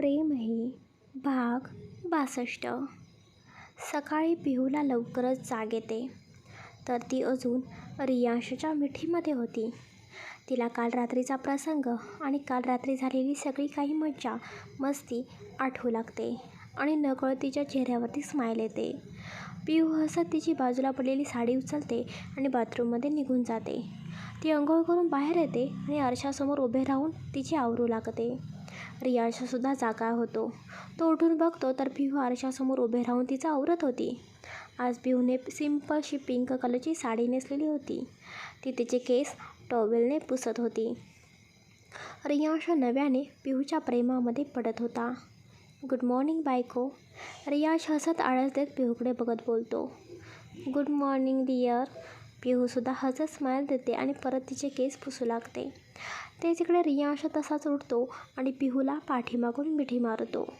प्रेम हे भाग बासष्ट. सकाळी पिहूला लवकरच जाग येते. तर ती अजून रियांशच्या मिठीमध्ये होती. तिला काल रात्रीचा प्रसंग आणि काल रात्री झालेली सगळी काही मज्जा मस्ती आठवू लागते आणि नकळ तिच्या चेहऱ्यावरती स्माईल येते. पिहू हसत तिची बाजूला पडलेली साडी उचलते आणि बाथरूममध्ये निघून जाते. ती अंघोळ करून बाहेर येते आणि आरशासमोर उभे राहून तिची आवरू लागते. रियाशासुद्धा जागा होतो. तो उठून बघतो तर पिहू आरशासमोर उभे राहून तिचा आवरत होती. आज पिहूने सिम्पलशी पिंक कलरची साडी नेसलेली होती. ती तिचे केस टॉवेलने पुसत होती. रियांश नव्याने पिहूच्या प्रेमामध्ये पडत होता. गुड मॉर्निंग बायको. रियांश हसत आळस देत पिहूकडे बघत बोलतो. गुड मॉर्निंग डियर पिहूसुद्धा हसत स्माईल देते आणि परत तिचे केस पुसू लागते. ते तिकडे रियांश तसाच उठतो आणि पिहूला पाठीमागून मिठी मारतो.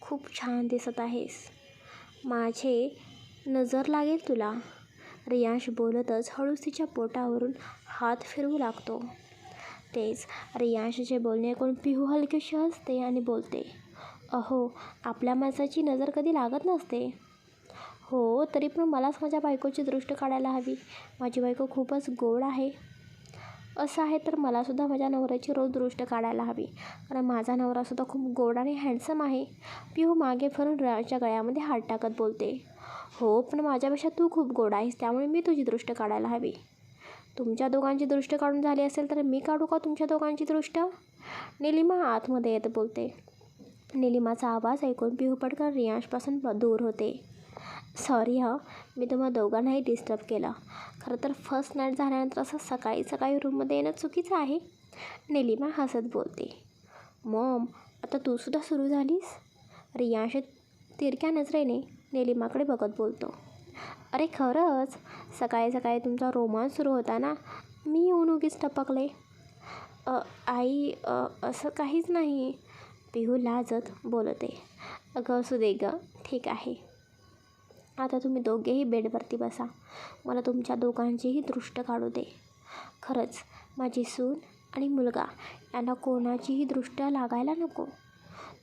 खूप छान दिसत आहेस. माझे नजर लागेल तुला. रियांश बोलतच हळूच तिच्या पोटावरून हात फिरवू लागतो. तेच रियांशचे बोलणे ऐकून पिहू हलकेशी हसते आणि बोलते अहो आपल्या माणसाची नजर कधी लागत नसते. हो तरी पण मलाच माझ्या बायकोची दृष्ट काढायला हवी. माझी बायको खूपच गोड आहे. असं आहे तर मलासुद्धा माझ्या नवऱ्याची रोज दृष्ट काढायला हवी. कारण माझा नवरासुद्धा खूप गोड आणि हँडसम आहे. पिहू हो मागे फिरून राजच्या गळ्यामध्ये हात टाकत बोलते. हो पण माझ्यापेक्षा तू खूप गोड आहेस त्यामुळे मी तुझी दृष्ट काढायला हवी. तुमच्या दोघांची दृष्ट काढून झाली असेल तर मी काढू का तुमच्या दोघांची दृष्ट? निलिमा आतमध्ये येत बोलते. निलिमाचा आवाज ऐकून पिहू हो पडकर रियांशपासून दूर होते. सॉरी हं. मी तुम्हा दोघांनाही डिस्टर्ब केलं. खरं तर फर्स्ट नाईट झाल्यानंतर असं सकाळी सकाळी रूममध्ये येणं चुकीचं आहे. निलिमा हसत बोलते. मॉम आता तूसुद्धा सुरू झालीस? रियांश तिरक्या नजरेने निलिमाकडे बघत बोलतो. अरे खरंच सकाळी सकाळी तुमचा रोमांस सुरू होता ना? मी येऊन उगीच टपकले. आई असं काहीच नाही. पिहू लाजत बोलते. अगं असू दे गं. ठीक आहे. आता तुम्ही दोघेही बेडवरती बसा. मला तुमच्या दोघांचीही दृष्ट काढू दे. खरंच माझी सून आणि मुलगा यांना कोणाचीही दृष्ट लागायला नको.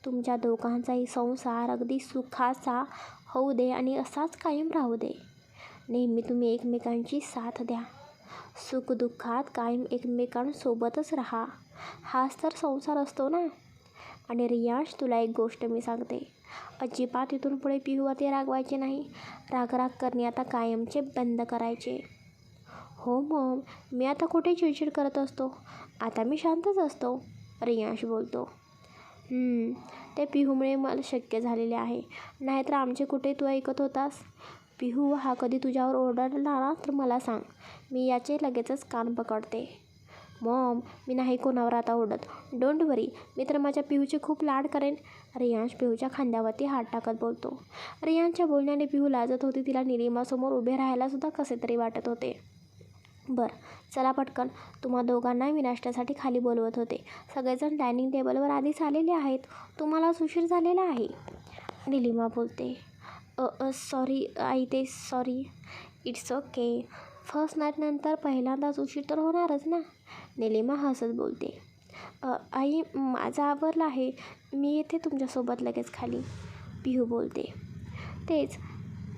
तुमच्या दोघांचाही संसार अगदी सुखाचा होऊ दे आणि असाच कायम राहू दे. नेहमी तुम्ही एकमेकांची साथ द्या. सुखदुःखात कायम एकमेकांसोबतच राहा. हाच तर संसार असतो ना? आणि रियांश तुला एक गोष्ट मी सांगते. अजिबात इथून पुढे पिहूवरती रागवायचे नाही. रागराग करणे आता कायमचे बंद करायचे. हो मग मी आता कुठे चिडचिड करत असतो? आता मी शांतच असतो रियांश बोलतो. ते पिहूमुळे मला शक्य झालेले आहे. नाहीतर आमचे कुठे तू ऐकत होतास? पिहू हा कधी तुझ्यावर ओरडला ना तर मला सांग. मी याचे लगेचच कान पकडते. मॉम मी नाही कोणावर आता ओढत डोंट वरी मी तर माझ्या पिहूचे खूप लाड करेन. रियांश पिहूच्या खांद्यावरती हात टाकत बोलतो. रियांशच्या बोलण्याने पिहू लाजत होती. तिला निलिमासमोर उभे राहायलासुद्धा कसे तरी वाटत होते. बरं चला पटकन. तुम्हा दोघांनाही मी नाश्त्यासाठी खाली बोलवत होते. सगळेजण डायनिंग टेबलवर आधीच आलेले आहेत. तुम्हालाच उशीर झालेला आहे. निलिमा बोलते. सॉरी आई ते सॉरी. It's okay. फर्स्ट नाईटनंतर पहिल्यांदाच उशीर तर होणारच ना? निलिमा हसत बोलते आई माझं आवरलं आहे. मी येते तुमच्यासोबत लगेच खाली. पिहू बोलते. तेच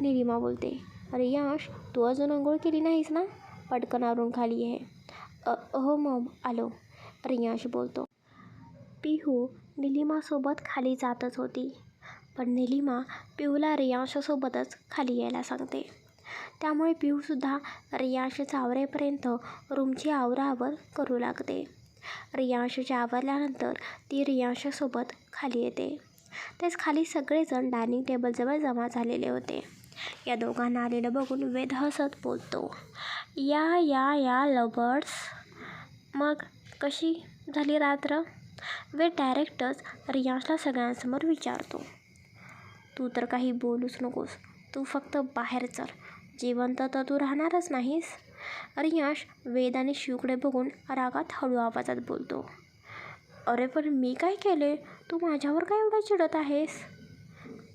निलिमा बोलते. अरे यश तू अजून अंघोळ केली नाहीस ना? पटकन आवरून खाली आहे हो मॉम आलो. रियांश बोलतो. पिहू निलिमासोबत खाली जातच होती. पण निलिमा पिहूला रियांशसोबतच खाली यायला सांगते. त्यामुळे पिहूसुद्धा रियांशच्या आवरेपर्यंत रूमची आवराआवर करू लागते. रियांशच्या आवरल्यानंतर ती रियांशसोबत खाली येते. तेच खाली सगळेजण डायनिंग टेबलजवळ जमा झालेले होते. या दोघांना आलेलं बघून वेद हसत बोलतो या या या लवर्स मग कशी झाली रात्र? वेद डायरेक्टच रियांशला सगळ्यांसमोर विचारतो तू तर काही बोलूच नकोस. तू फक्त बाहेर चल. जिवंत तर तू राहणारच नाहीस? अरे यश वेद आणि शिवकडे बघून रागात हळू आवाजात बोलतो. अरे पण मी काय केले? तू माझ्यावर काय एवढं चिडत आहेस?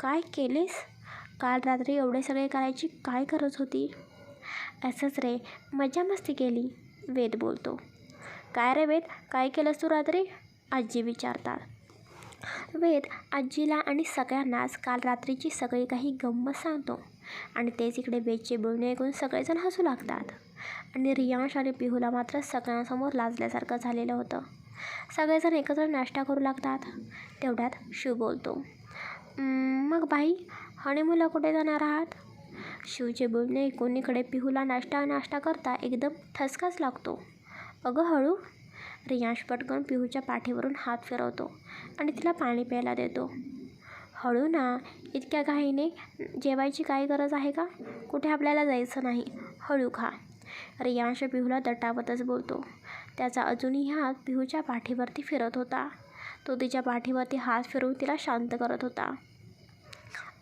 काय केलेस? काल रात्री एवढे सगळे करायची काय गरज होती? असंच रे मजा मस्ती केली वेद बोलतो. काय रे वेद काय केलंस तू रात्री? आजी विचारतात. वेद आजीला आणि सगळ्यांनाच काल रात्रीची सगळी काही गंमत सांगतो. आणि तेच इकडे वेदचे बोलणे ऐकून सगळेजण हसू लागतात. आणि रियांश आणि पिहूला मात्र सगळ्यांसमोर लाजल्यासारखं झालेलं होतं. सगळेजण एकत्र नाश्ता करू लागतात. तेवढ्यात शिव बोलतो मग बाई हनीमूनला कुठे जाणार आहात? शिवचे बोलणे ऐकून इकडे पिहूला नाश्ता नाश्ता करता एकदम ठसकाच लागतो. अगं हळू रियांश पटकन पिहूच्या पाठीवरून हात फिरवतो आणि तिला पाणी प्यायला देतो. हळू ना इतक्या घाईने जेवायची काय गरज आहे का? कुठे आपल्याला जायचं नाही. हळू खा. रियांश पिहूला दटावतच बोलतो. त्याचा अजूनही हात पिहूच्या पाठीवरती फिरत होता. तो तिच्या पाठीवरती हात फिरवून तिला शांत करत होता.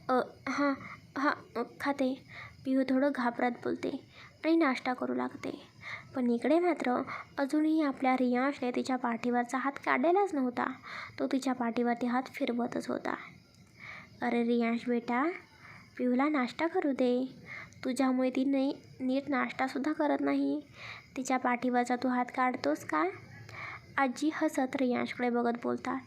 अ हां हां खाते. पिहू थोडं घाबरत बोलते. आणि नाश्ता करू लागते. पण इकडे मात्र अजूनही आपल्या रियांशने तिच्या पाठीवरचा हात काढलेलाच नव्हता. तो तिच्या पाठीवरती हात फिरवतच होता. अरे रियांश बेटा पिहूला नाश्ता करू दे. तुझ्यामुळे ती नाही नीट नाश्तासुद्धा करत नाही. तिच्या पाठीवरचा तू हात काढतोस का? आजी हसत रियांशकडे बघत बोलतात.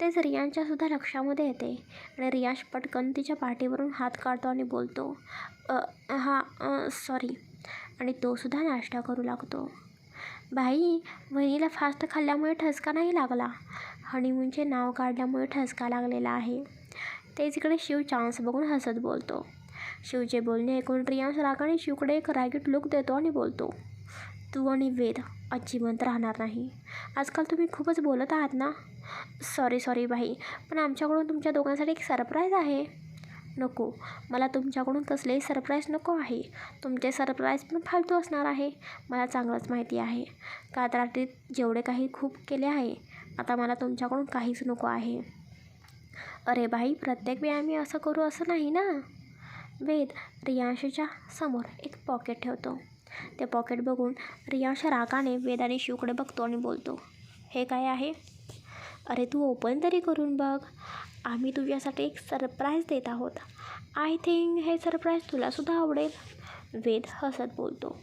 तेच रियांशच्यासुद्धा लक्षामध्ये येते. आणि रियांश पटकन तिच्या पाठीवरून हात काढतो आणि बोलतो हां सॉरी आणि तोसुद्धा नाश्ता करू लागतो. बाई वहिनीला फास्ट खाल्ल्यामुळे ठसका नाही लागला. हनीमूनचे नाव काढल्यामुळे ठसका लागलेला आहे. तेच इकडे शिव चान्स बघून हसत बोलतो. शिवचे बोलणे ऐकून रियांश रागाने शिवकडे एक रागीट लुक देतो आणि बोलतो तू आणि वेद अजिबात राहणार नाही. आजकाल तुम्ही खूपच बोलत आहात ना? सॉरी सॉरी बाई पण आमच्याकडून तुमच्या दोघांसाठी एक सरप्राईज आहे. नको. मला तुमच्याकडून कसलेही सरप्राईज नको आहे. तुमचे सरप्राईज पण फालतू असणार आहे. मला चांगलंच माहिती आहे. काल रात्रीत जेवढे काही खूप केले आहे आता मला तुमच्याकडून काहीच नको आहे. अरे बाई प्रत्येक वेळी आम्ही असं करू असं नाही ना? वेद रियांशच्या समोर एक पॉकेट ठेवतो. ते पॉकेट बघून रियांश रागाने वेद आणि शिवकडे बघतो आणि बोलतो हे काय आहे? अरे तू ओपन तरी करून बघ. आम्ही तुझ्यासाठी एक सरप्राईज देत आहोत. आय थिंक हे सरप्राईज तुलासुद्धा आवडेल. वेद हसत बोलतो.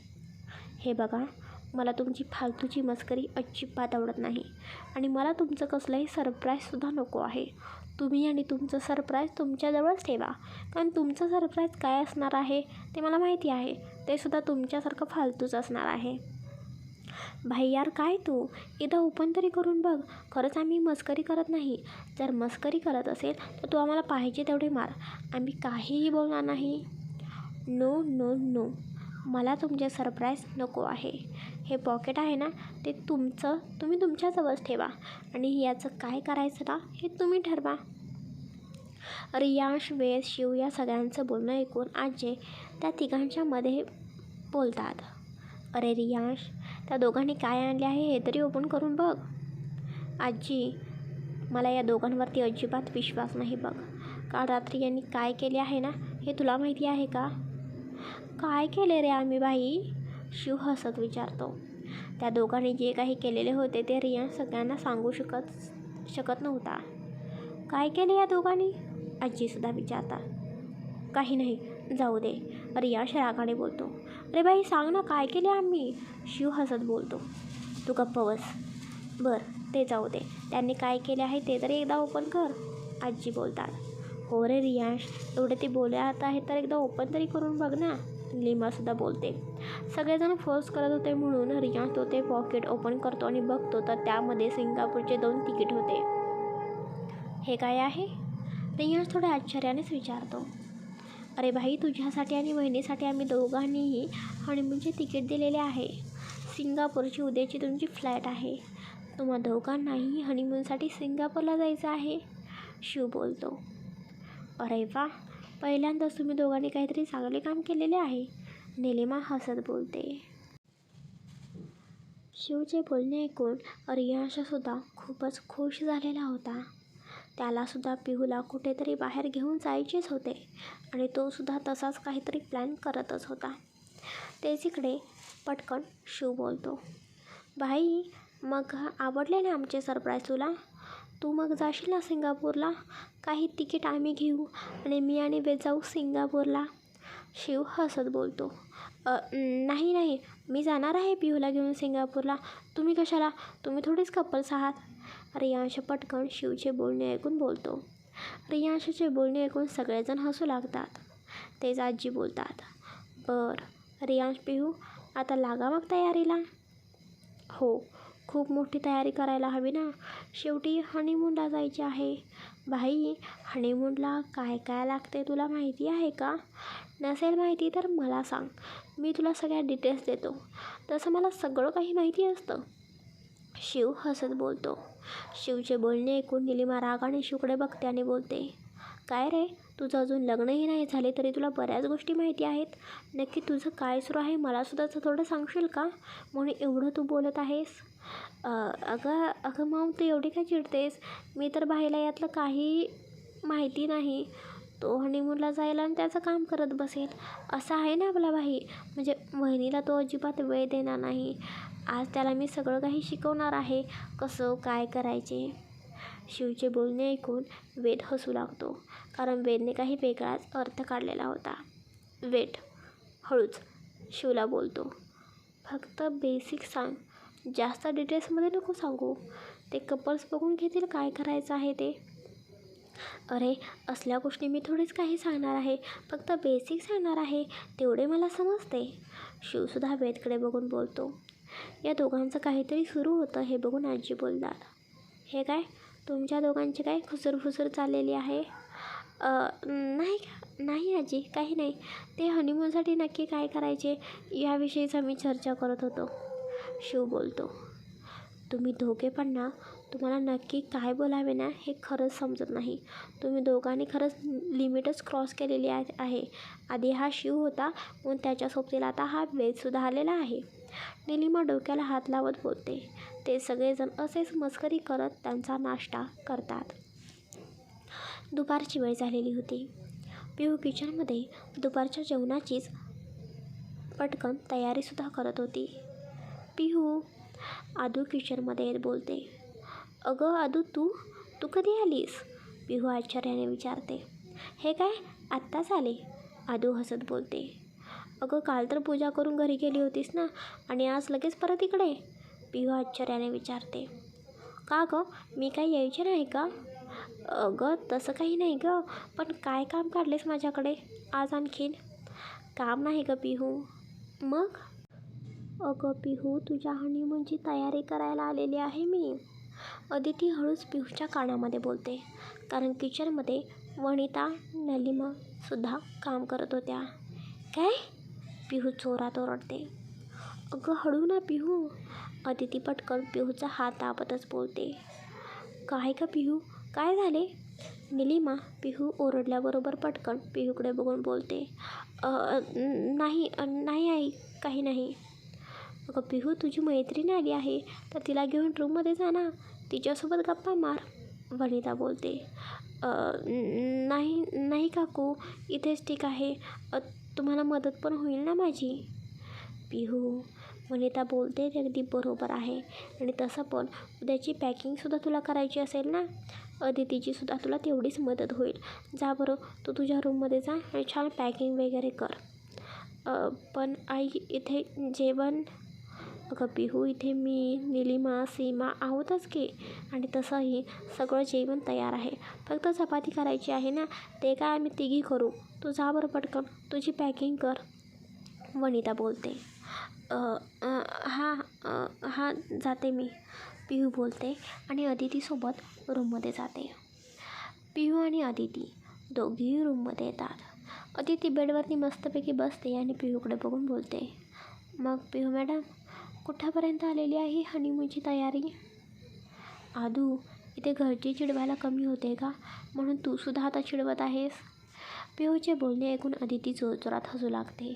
हे बघा मला तुमची फालतूची मस्करी अजिबात आवडत नाही आणि मला तुमचं कसलंही सरप्राईजसुद्धा नको आहे. तुम्ही आणि तुमचं सरप्राईज तुमच्याजवळच ठेवा. कारण तुमचं सरप्राईज काय असणार आहे ते मला माहिती आहे. ते सुद्धा तुमच्यासारखं फालतूच असणार आहे. भाई यार काय तू? एकदा ओपन तरी करून बघ. खरंच आम्ही मस्करी करत नाही. जर मस्करी करत असेल तर तू आम्हाला पाहिजे तेवढे मार. आम्ही काहीही बोलणार नाही. No no no. मला तुमचे सरप्राईज नको आहे. हे पॉकेट आहे ना ते तुमचं तुम्ही तुमच्याजवळच ठेवा. आणि याचं काय करायचं ना हे तुम्ही ठरवा. रियांश वेद शिव या सगळ्यांचं बोलणं ऐकून आजे त्या तिघांच्यामध्ये बोलतात. अरे रियांश त्या दोघांनी काय आणले आहे हे तरी ओपन करून बघ. आजी मला या दोघांवरती अजिबात विश्वास नाही बघ. काल रात्री यांनी काय केले आहे ना हे तुला माहिती आहे का? काय केले रे आम्ही बाई शिव हसत विचारतो. त्या दोघांनी जे काही केलेले होते ते रिया सगळ्यांना सांगू शकत शकत नव्हता. काय केले या दोघांनी? आजीसुद्धा विचारता काही नाही जाऊ दे रियाश रागाने बोलतो. अरे बाई सांग ना काय केले आम्ही? शिव हसत बोलतो. तू गप्प बस. बरं ते जाऊ दे. त्यांनी काय केले आहे ते तरी एकदा ओपन कर आजी बोलतात. हो रे रियांश एवढे ते बोलत आहे तर एकदा ओपन तरी करून बघ ना लिमासुद्धा बोलते. सगळेजण फोर्स करत होते म्हणून रियांश तो ते पॉकेट ओपन करतो आणि बघतो तर त्यामध्ये सिंगापूरचे दोन तिकीट होते. हे काय आहे? रियांश थोड्या आश्चर्यानेच विचारतो. अरे भाई तुझ्यासाठी आणि बहिणीसाठी आम्ही दोघांनीही हनीमूनचे तिकीट दिलेले आहे. सिंगापूरची उद्याची तुमची फ्लाईट आहे. तुम्हा दोघांनाही हनीमूनसाठी सिंगापूरला जायचं आहे शिव बोलतो. अरे वा पहिल्यांदाच तुम्ही दोघांनी काहीतरी चांगले काम केलेले आहे निलिमा हसत बोलते. शिवचे बोलणे ऐकून रियांशसुद्धा खूपच खुश झालेला होता. त्यालासुद्धा पिहूला कुठेतरी बाहेर घेऊन जायचेच होते. आणि तोसुद्धा तसाच काहीतरी प्लॅन करतच होता. तेच इकडे पटकन शिव बोलतो भाई मग आवडले ना आमचे सरप्राईज तुला? तू मग जाशील ना सिंगापूरला? काही तिकीट आम्ही घेऊ आणि मी आणि वेद जाऊ सिंगापूरला. शिव हसत बोलतो नाही नाही मी जाणार आहे पिहूला घेऊन सिंगापूरला. तुम्ही कशाला? तुम्ही थोडीच कपल्स आहात. रियांश पटकन शिवचे बोलणे ऐकून बोलतो. रियांशचे बोलणे ऐकून सगळेजण हसू लागतात. तेच आजी बोलतात. बरं रियांश पिहू आता लागा मग तयारीला. हो खूप मोठी तयारी करायला हवी ना. शेवटी हनीमूनला जायचे आहे. भाई हनीमूनला काय काय लागते तुला माहिती आहे का? नसेल माहिती तर मला सांग. मी तुला सगळ्या डिटेल्स देतो. तसं मला सगळं काही माहिती असतं. शिव हसत बोलतो. शिवचे बोलणे ऐकून निलिमा रागाने शिवकडे बघते आणि बोलते. काय रे? तुझं अजून लग्नही नाही झाले तरी तुला बऱ्याच गोष्टी माहिती आहेत. नक्की तुझं काय सुरू आहे मलासुद्धा थोडं सांगशील का? म्हणून एवढं तू बोलत आहेस. अगं अगं मग तू एवढी काय चिडतेस? मी तर बाहेरला यातलं काही माहिती नाही. तो हनीमूनला जायला आणि त्याचं काम करत बसेल. असं आहे ना आपला भाई? म्हणजे वहिनीला तो अजिबात वेळ देणार नाही. आज त्याला मी सगळं काही शिकवणार आहे. कसं काय करायचे? शिवचे बोलणे ऐकून वेद हसू लागतो. कारण वेदने काही वेगळाच अर्थ काढलेला होता. वेट हळूच शिवला बोलतो. फक्त बेसिक सांग. जास्त डिटेल्समध्ये नको सांगू. ते कपल्स बघून घेतील काय करायचं आहे ते. अरे असल्या गोष्टी मी थोडीच काही सांगणार आहे. फक्त बेसिक सांगणार आहे तेवढे मला समजते. शिवसुद्धा वेदकडे बघून बोलतो. या दोघांचं काहीतरी सुरू होतं हे बघून आजी बोलणार. हे काय? तुमच्या दोघांची काय खुसरफुसर चाललेली आहे? नाही नाही आजी काही नाही. ते हनीमूनसाठी नक्की काय करायचे याविषयीच आम्ही चर्चा करत होतो. शिव बोलतो. तुम्ही दोघे पण ना तुम्हाला नक्की काय बोलावे ना हे खरंच समजत नाही. तुम्ही दोघांनी खरंच लिमिटच क्रॉस केलेली आहे. आधी हा शिव होता म्हणून त्याच्या सोबतीला आता हा वेदसुद्धा आलेला आहे. निलिमा डोक्याला हात लावत बोलते. ते सगळेजण असेच मस्करी करत त्यांचा नाश्ता करतात. दुपारची वेळ झालेली होती. पिहू किचनमध्ये दुपारच्या जेवणाचीच पटकन तयारीसुद्धा करत होती. पिहू आदू किचनमध्ये येत बोलते. अगं आदू तू तू कधी आलीस? पिहू आश्चर्याने विचारते. हे काय? आत्ताच आले? आदू हसत बोलते. अगं काल तर पूजा करून घरी गेली होतीस ना? आणि आज लगेच परत इकडे? पिहू आश्चर्याने विचारते. का गं? मी काही यायचे नाही का? अगं तसं काही नाही गं. पण काय काम काढलेस माझ्याकडे? आज आणखीन? काम नाही गं पिहू. मग? अगं पिहू तुझ्या हनीमूनची तयारी करायला आलेली आहे मी. अदिती हळूच पिहूच्या कानामध्ये बोलते. कारण किचनमध्ये वनिता नलिमासुद्धा काम करत होत्या. काय? पिहू चोरात ओरडते. अगं हळू ना पिहू. अदिती पटकन पिहूचा हात दाबतच बोलते. काय का पिहू? काय झाले? निलिमा पिहू ओरडल्याबरोबर पटकन पिहूकडे बघून बोलते. नाही नाही आई काही नाही. अगं पिहू हो, तुझी मैत्रीण आली आहे. तर तिला घेऊन रूममध्ये जा ना. तिच्यासोबत गप्पा मार वनिता बोलते. नाही नाही काकू इथेच ठीक आहे. तुम्हाला मदत पण होईल ना माझी? पिहू वनिता बोलते ते अगदी बरोबर आहे. आणि तसं पण उद्याची पॅकिंगसुद्धा तुला करायची असेल ना? अदितीचीसुद्धा तुला तेवढीच मदत होईल. जा बरं तू तुझ्या रूममध्ये जा आणि छान पॅकिंग वगैरे कर. पण आई इथे जेवण अगं पिहू हो, इथे मी निलिमा सीमा आहोतच की. आणि तसंही सगळं जेवण तयार आहे. फक्त चपाती करायची आहे ना? ते काय आम्ही तिघी करू? तू जा बरं पटकन. तुझी पॅकिंग कर. वनिता बोलते. हां हां जाते मी. पिहू बोलते आणि अदितीसोबत रूममध्ये जाते. पिहू आणि अदिती दोघीही रूममध्ये येतात. अदिती बेडवरती मस्तपैकी बसते आणि पिहूकडे बघून बोलते. मग पिहू मॅडम कुठंपर्यंत आलेली आहे हनीमूनची तयारी? आदू इथे घरची चिडवायला कमी होते का? म्हणून तू सुद्धा आता चिडवत आहेस? पिहूचे बोलणे ऐकून अदिती जोरजोरात हसू लागते.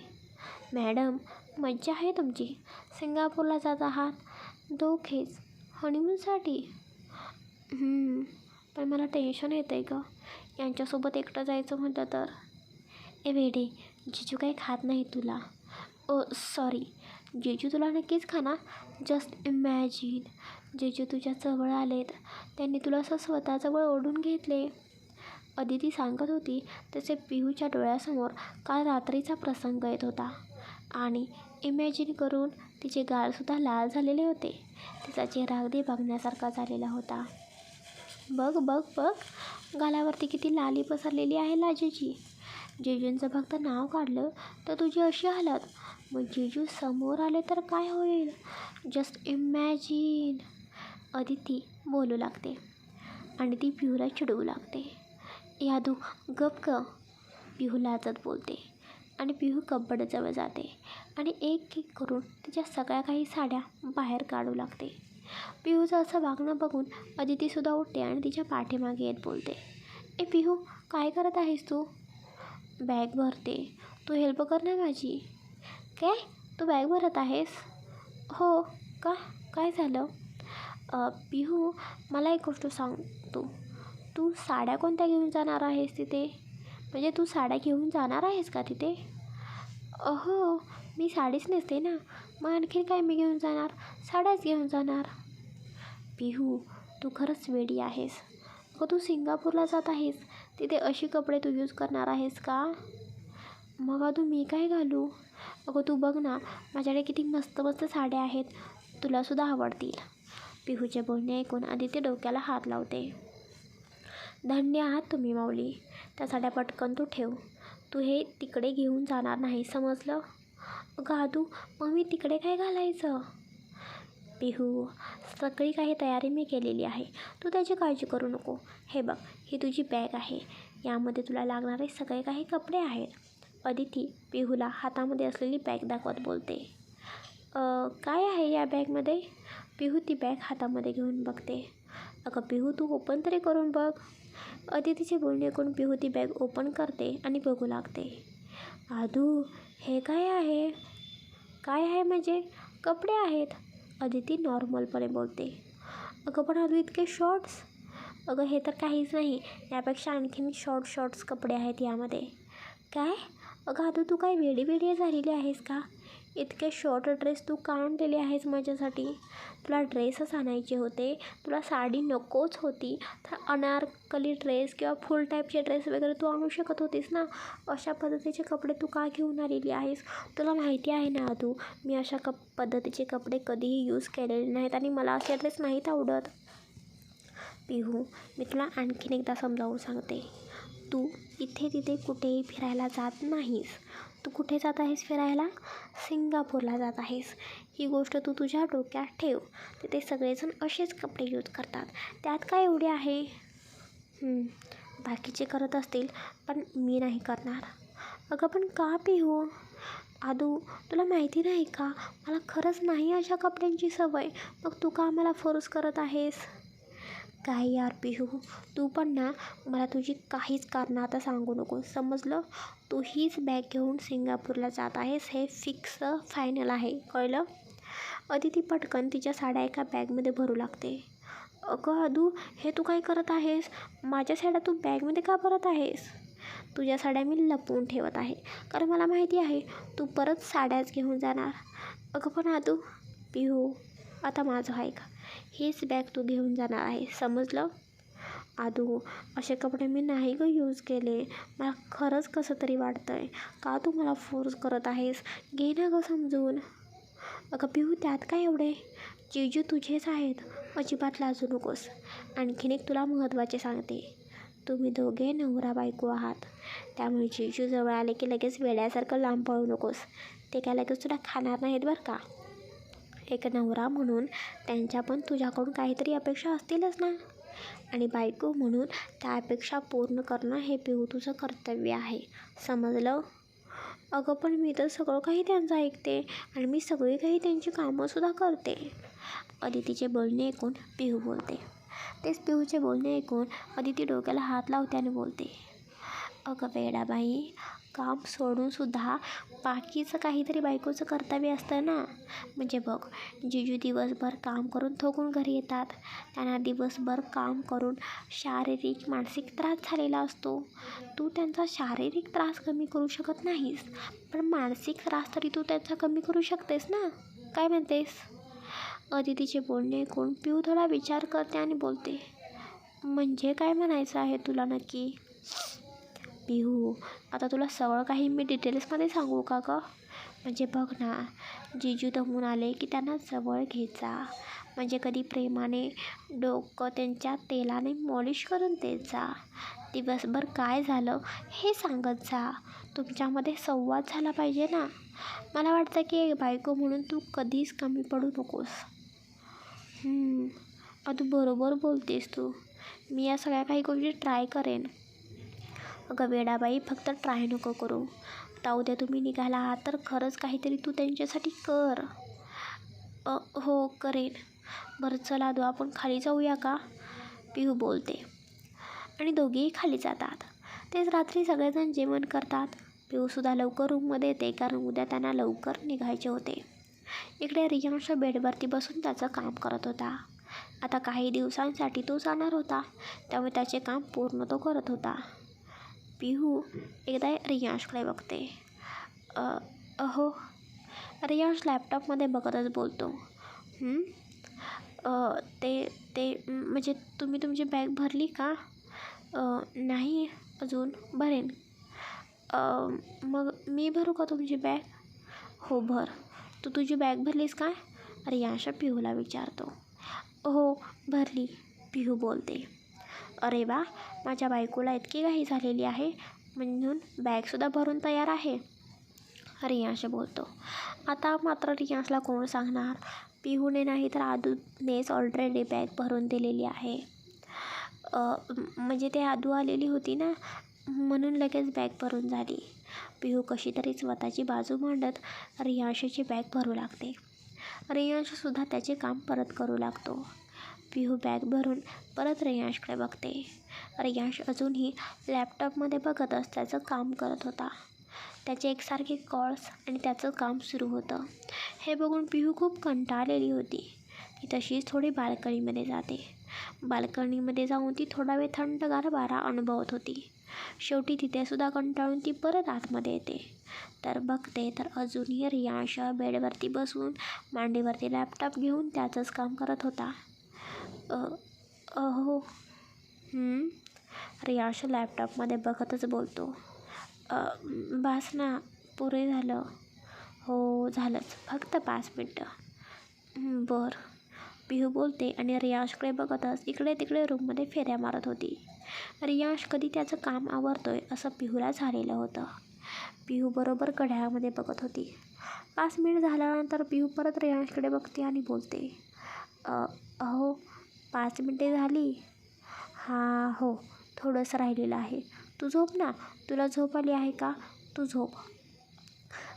मॅडम मज्जा आहे तुमची. सिंगापूरला जात आहात? दोघेच. हनीमूनसाठी पण मला टेन्शन येतं आहे गं. यांच्यासोबत एकटं जायचं म्हटलं तर. ए वेडे जिजू काही खात नाही तुला. Oh sorry. जेजू तुला नक्कीच खाना जस्ट इमॅजिन. जेजू तुझ्या जवळ आलेत. त्यांनी तुला असं स्वतःजवळ ओढून घेतले. अदिती सांगत होती तसे पिहूच्या डोळ्यासमोर काल रात्रीचा प्रसंग येत होता. आणि इमॅजिन करून तिचे गालसुद्धा लाल झालेले होते. तिचा चेहरा अगदी बघण्यासारखा झालेला होता. बघ बघ बघ. गालावरती किती लाली पसरलेली आहे लाजेची. जेजूंचं फक्त नाव काढलं तर तुझी अशी हालत. मग जेजू समोर आले तर काय होईल? जस्ट इमॅजिन अदिती बोलू लागते आणि ती पिहूला चिडवू लागते. यादू गप ग. पिहू लाजत बोलते आणि पिहू कब्बडजवळ जाते आणि एक एक करून तिच्या सगळ्या काही साड्या बाहेर काढू लागते. पिहूचं असं वागणं बघून अदितीसुद्धा उठते आणि तिच्या पाठीमागे येत बोलते. ए पिहू काय करत आहेस तू? बॅग भरते. तू हेल्प कर ना माझी. काय? तू बॅग भरत आहेस? हो. का? काय झालं? पिहू मला एक गोष्ट सांग तू. तू साड्या कोणत्या घेऊन जाणार आहेस तिथे? म्हणजे तू साड्या घेऊन जाणार आहेस का तिथे? अहो मी साडीच नेसते ना. मग आणखी काय मी घेऊन जाणार? साड्याच घेऊन जाणार. पिहू तू खरंच वेडी आहेस. अगं तू सिंगापूरला जात आहेस. तिथे अशी कपडे तू यूज करणार आहेस का? मग अजून मी काय घालू? अगं तू बघ ना माझ्याकडे किती मस्त मस्त साड्या आहेत. तुलासुद्धा आवडतील. पिहूचे बोलणे ऐकून आदित्य डोक्याला हात लावते. धन्य आहात तुम्ही माऊली. त्या साड्या पटकन तू ठेव. तू हे तिकडे घेऊन जाणार नाही समजलं? अगं आदू मग मी तिकडे काय घालायचं? पिहू सगळी काही तयारी मी केलेली आहे. तू त्याची काळजी करू नको. हे बघ ही तुझी बॅग आहे. यामध्ये तुला लागणारे सगळे काही कपडे आहेत. अदिती पिहूला हातामध्ये असलेली बॅग दाखवत बोलते. काय आहे या बॅगमध्ये? पिहू ती बॅग हातामध्ये घेऊन बघते. अगं पिहू तू ओपन तरी करून बघ. अदितीचे बोलणे ऐकून पिहू ती बॅग ओपन करते आणि बघू लागते. आधू हे काय आहे? काय आहे म्हणजे? कपडे आहेत. अदिती नॉर्मलपणे बोलते. अगं पण आधू इतके शॉर्ट्स? अगं हे तर काहीच नाही. यापेक्षा आणखीन शॉर्ट शॉर्ट्स कपडे आहेत यामध्ये. काय? अगं आता तू काय वेडी वेडी झालेली आहेस का? इतके शॉर्ट ड्रेस तू का आणलेले आहेस माझ्यासाठी. तुला ड्रेसच आणायचे होते. तुला साडी नकोच होती. तर अनारकली ड्रेस किंवा फुल टाईपचे ड्रेस वगैरे तू आणू शकत होतीस ना? अशा पद्धतीचे कपडे तू का घेऊन आलेली आहेस? तुला माहिती आहे ना तू मी अशा कप पद्धतीचे कपडे कधीही यूज केलेले नाहीत आणि मला असे ड्रेस नाहीत आवडत. पिहू मी तुला आणखीन एकदा समजावून सांगते. तू इथे तिथे कुठेही फिरायला जात नाहीस. तू कुठे जात आहेस फिरायला? सिंगापूरला जात आहेस. ही गोष्ट तू तुझ्या डोक्यात ठेव. तिथे सगळेजण असेच कपडे यूज करतात. त्यात काय एवढे आहे? बाकीचे करत असतील पण मी नाही करणार. अगं पण का पिहू आदू तुला माहिती नाही का? मला खरंच नाही अशा कपड्यांची सवय. मग तू का मला फोर्स करत आहेस? काय यार पिहू. तू पण ना मला तुझी काहीच कारणं आता सांगू नको समजलं? तू हीच बॅग घेऊन सिंगापूरला जात आहेस. हे फिक्स फायनल आहे. कळलं? अदिती पटकन तिच्या साड्या एका बॅगमध्ये भरू लागते. अगं अदू हे तू काय करत आहेस? माझ्या साड्या तू बॅगमध्ये का भरत आहेस? तुझ्या साड्या मी लपवून ठेवत आहे. कारण मला माहिती आहे तू परत साड्याच घेऊन जाणार. अगं पण आदू पिहू आता माझं आहे का हीच बॅग तू घेऊन जाणार आहे. समजलं? आदू असे कपडे मी नाही ग यूज केले. मला खरंच कसं तरी वाटतं आहे का तू मला फोर्स करत आहेस? घे ना गं समजून. अगं पिहू त्यात काय एवढे? जीजू तुझेच आहेत. अजिबात लाजू नकोस. आणखीन एक तुला महत्त्वाचे सांगते. तुम्ही दोघे नवरा बायको आहात. त्यामुळे जीजू जवळ आले की लगेच वेड्यासारखं लांब पळू नकोस. ते काय लगेच तुला खाणार नाहीत बरं का? एक नवरा म्हणून त्यांच्या पण तुझ्याकडून काहीतरी अपेक्षा असतीलच ना? आणि बायको म्हणून त्या अपेक्षा पूर्ण करणं हे पिऊ तुझं कर्तव्य आहे. समजलं? अगं पण मी तर सगळं काही त्यांचं ऐकते आणि मी सगळी काही त्यांची कामंसुद्धा करते. अदितीचे बोलणे ऐकून पिहू बोलते. तेच पिहूचे बोलणे ऐकून अदिती डोक्याला हात लावते आणि बोलते. अगं वेडाबाई काम सोडूनसुद्धा बाकीचं काहीतरी बायकोचं कर्तव्य असतं ना? म्हणजे बघ जिजू दिवसभर काम करून थकून घरी येतात. त्यांना दिवसभर काम करून शारीरिक मानसिक त्रास झालेला असतो. तू त्यांचा शारीरिक त्रास कमी करू शकत नाहीस. पण मानसिक त्रास तरी तू त्यांचा कमी करू शकतेस ना? काय म्हणतेस? अदितीचे बोलणे ऐकून पिऊ थोडा विचार करते आणि बोलते म्हणजे काय म्हणायचं आहे तुला नक्की? पिहू. आता तुला सगळं काही मी डिटेल्समध्ये सांगू का गं? म्हणजे बघ ना जिजू दमून आले की त्यांना जवळ घ्यायचा. म्हणजे कधी प्रेमाने डोकं त्यांच्या तेलाने मॉलिश करून देत जा दिवसभर काय झालं हे सांगत जा. तुमच्यामध्ये संवाद झाला पाहिजे ना. मला वाटतं की एक बायको म्हणून तू कधीच कमी पडू नकोस. अ, तू बरोबर बोलतेस तू. मी या सगळ्या काही गोष्टी ट्राय करेन. अगं वेडाबाई फक्त ट्राय नको करू. आता उद्या तुम्ही निघाला. आहात तर खरंच काहीतरी तू त्यांच्यासाठी कर. अ, हो करेन. बरं चला आदू आपण खाली जाऊया का? पिहू बोलते. आणि दोघेही खाली जातात. तेच रात्री सगळेजण जेवण करतात. पिऊसुद्धा लवकर रूममध्ये येते कारण उद्या त्यांना लवकर निघायचे होते. इकडे रियांश बेडवरती बसून त्याचं काम करत होता. आता काही दिवसांसाठी तो जाणार होता. त्यामुळे त्याचे काम पूर्ण तो करत होता. पिहू। एकदा रियांशकडे बघते "अ, अहो रियांश लॅपटॉपमध्ये बघतच बोलतो। "हं? अ, ते ते म्हणजे तुम्ही तुमची बॅग भरली का? "अ, नाही अजून भरेन. मग मी भरू का तुमची बॅग हो भर. तू तुझी बॅग भरलीस काय? रियांश पिहूला विचारतो. हो भरली. पिहू बोलते. अरे वा माझ्या बायकोला इतकी घाई झालेली आहे म्हणून बॅगसुद्धा भरून तयार आहे. रियांश बोलतो आता मात्र रियांशला कोण सांगणार? पिहूने नाही तर आदूनेच ऑलरेडी बॅग भरून दिलेली आहे. म्हणजे ते आदू आलेली होती ना म्हणून लगेच बॅग भरून झाली. पिहू कशी तरी स्वतःची बाजू मांडत रियांशची बॅग भरू लागते. रियांशसुद्धा त्याचे काम परत करू लागतो. पिहू बॅग भरून परत रियांशकडे बघते. रियांश अजूनही लॅपटॉपमध्ये बघतच त्याचं काम करत होता. त्याचे एकसारखे कॉल्स आणि त्याचं काम सुरू होतं. हे बघून पिहू खूप कंटाळलेली होती. ती तशीच थोडी बाल्कनीमध्ये जाते. बाल्कनीमध्ये जाऊन ती थोडा वेळ थंडगार वारा अनुभवत होती. शेवटी तिथेसुद्धा कंटाळून ती परत आतमध्ये येते. तर बघते तर अजूनही रियांश बेडवरती बसून मांडीवरती लॅपटॉप घेऊन त्याचंच काम करत होता. अहो अरे अशा लॅपटॉपमध्ये बघतच बोलतो. बास ना पुरे झालं. हो झालंच. फक्त पाच मिनटं. बरं. पिहू बोलते आणि रियाशकडे बघतच इकडे तिकडे रूममध्ये फेऱ्या मारत होती. रियाश कधी त्याचं काम आवरतोय असं पिहूला झालेलं होतं. पिहू बरोबर घड्याळामध्ये बघत होती. पाच मिनिट झाल्यानंतर पिहू परत रियाशकडे बघते आणि बोलते अहो पाच मिनटे झाली. हां हो थोडंसं राहिलेलं आहे. तू झोप ना. तुला झोप आली आहे का? तू झोप.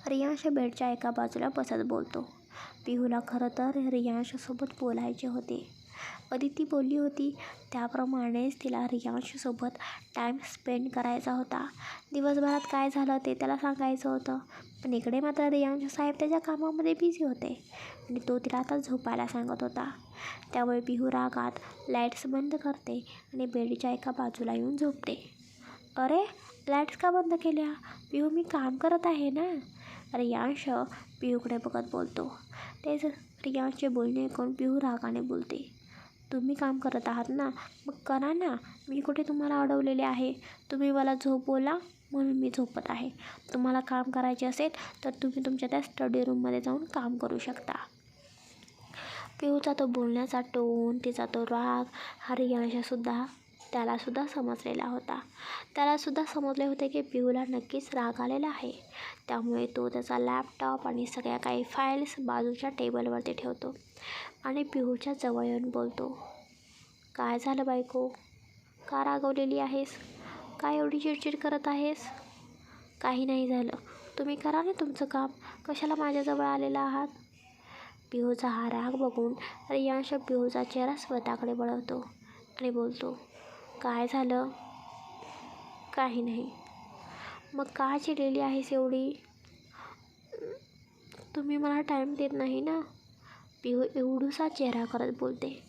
रियांश बेडच्या एका बाजूला बसत बोलतो. पिहूला खरं तर रियांशसोबत बोलायचे होते. अदिती बोलली होती. त्याप्रमाणेच तिला रियांशसोबत टाईम स्पेंड करायचा होता. दिवसभरात काय झालं ते त्याला सांगायचं होतं. पण इकडे मात्र रियांश साहेब त्याच्या कामामध्ये बिझी होते. आणि तो तिला आता झोपायला सांगत होता. त्यामुळे बिहू रागात लाईट्स बंद करते आणि बेडच्या एका बाजूला येऊन झोपते. अरे लाईट्स का बंद केल्या? पिहू मी काम करत आहे ना? रियांश पिहूकडे बघत बोलतो. तेच रियांशचे बोलणे ऐकून पिहू रागाने बोलते. तुम्ही काम करत आहात ना मग करा ना. मी कुठे तुम्हाला अडवलेले आहे? तुम्ही मला झोप बोला म्हणून मी झोपत आहे. तुम्हाला काम करायचे असेल तर तुम्ही तुमच्या त्या स्टडी रूममध्ये जाऊन काम करू शकता. पिहूचा तो बोलण्याचा टोन तिचा तो राग हरियाणाशासुद्धा त्यालासुद्धा समजलेला होता. त्यालासुद्धा समजले होते की पिहूला नक्कीच राग आलेला आहे. त्यामुळे तो त्याचा लॅपटॉप आणि सगळ्या काही फाईल्स बाजूच्या टेबलवरती ठेवतो. आणि पिहूच्या जवळ येऊन बोलतो काय झालं बायको? का रागवलेली आहेस? काय एवढी चिडचिड करत आहेस? काही नाही झालं. तुम्ही करा ना तुमचं काम. कशाला माझ्याजवळ आलेला आहात? पिहूचा हा राग बघून रियांश पिहूचा चेहरा स्वतःकडे वळवतो आणि बोलतो काय झालं? काही नाही. मग का चिडलेली आहेस एवढी? तुम्ही मला टाईम देत नाही ना. पिहू एवढूसा चेहरा करत बोलते.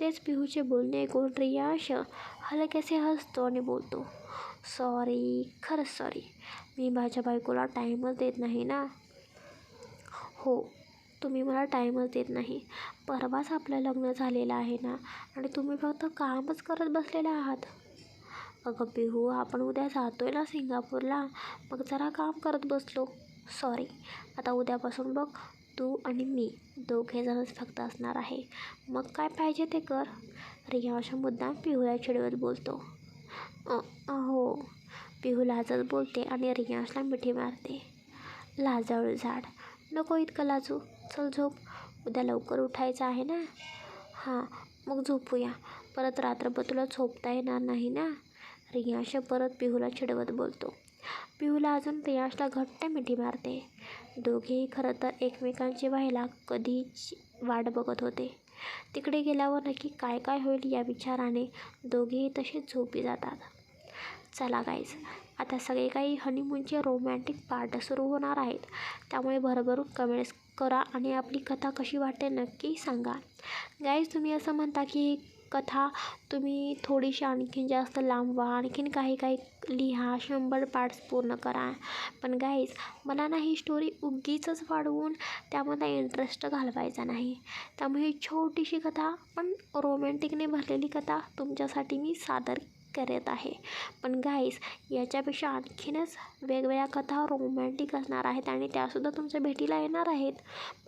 तेच पिहूचे बोलणे ऐकून रियांश हलकेसे हसतो आणि बोलतो सॉरी खरंच सॉरी. मी माझ्या बायकोला टाईमच देत नाही ना. हो तुम्ही मला टाईमच देत नाही. परवाच आपलं लग्न झालेलं आहे ना आणि तुम्ही फक्त कामच करत बसलेले आहात. अगं पिहू आपण उद्या जातो आहे ना सिंगापूरला. मग जरा काम करत बसलो. सॉरी. आता उद्यापासून बघ तू आणि मी दोघे जणच फक्त असणार आहे. मग काय पाहिजे ते कर. रियांश मुद्दाम पिहूला चिडवत बोलतो. हो. अहो पिहू लाजत बोलते आणि रियांशला मिठी मारते. लाजाळू झाड. नको इतकं लाजू. चल झोप. उद्या लवकर उठायचं आहे ना? हां मग झोपूया. परत रात्रभर तुला झोपता येणार नाही ना? रियांश परत पिहूला चिडवत बोलतो. पिहूला अजून प्रियांशला घट्ट मिठी मारते. दोघेही खरं तर एकमेकांची व्हायला कधीच वाट बघत होते. तिकडे गेल्यावर नक्की काय काय होईल या विचाराने दोघेही तसेच झोपी जातात. चला गाईज आता सगळे काही हनीमूनचे रोमॅन्टिक पार्ट सुरू होणार आहेत. त्यामुळे भरभरून कमेंट्स करा आणि आपली कथा कशी वाटते नक्की सांगा. गाईज तुम्ही असं म्हणता की कथा तुम्ही थोडीशी आणखीन जास्त लांबवा आणखीन काही काही लिहा शंभर पार्ट्स पूर्ण करा. पण गाईज मला ना ही स्टोरी उगीचच वाढवून त्यामध्ये इंटरेस्ट घालवायचा नाही. त्यामुळे ही छोटीशी कथा पण रोमॅन्टिकने भरलेली कथा तुमच्यासाठी मी सादर करत आहे. पण गाईस याच्यापेक्षा आणखीनच वेगवेगळ्या कथा रोमॅन्टिक असणार आहेत आणि त्यासुद्धा तुमच्या भेटीला येणार आहेत.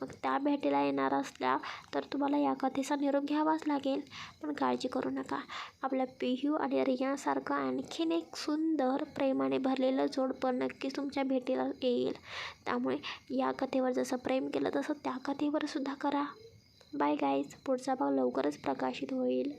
मग त्या भेटीला येणार असल्या तर तुम्हाला या कथेचा निरोप घ्यावाच लागेल. पण काळजी करू नका. आपल्या पिहू आणि रियासारखं आणखीन एक सुंदर प्रेमाने भरलेलं जोडपं नक्कीच तुमच्या भेटीला येईल. त्यामुळे या कथेवर जसं प्रेम केलं तसं त्या कथेवर सुद्धा करा. बाय गाईज पुढचा भाग लवकरच प्रकाशित होईल.